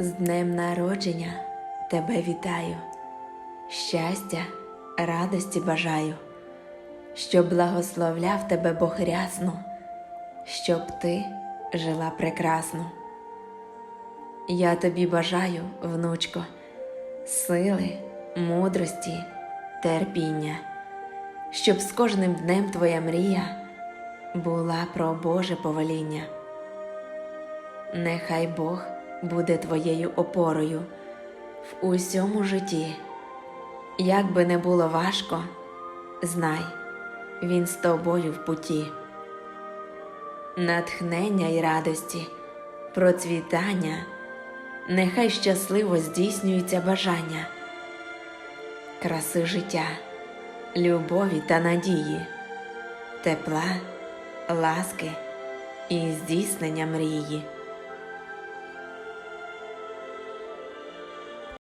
З днем народження тебе вітаю, щастя, радості бажаю, щоб благословляв тебе Бог рясно, щоб ти жила прекрасно. Я тобі бажаю, внучко, сили, мудрості, терпіння, щоб з кожним днем твоя мрія була про Боже повеління. Нехай Бог буде твоєю опорою в усьому житті. Як би не було важко, знай, Він з тобою в путі. Натхнення й радості, процвітання, нехай щасливо здійснюються бажання, краси життя, любові та надії, тепла, ласки і здійснення мрії.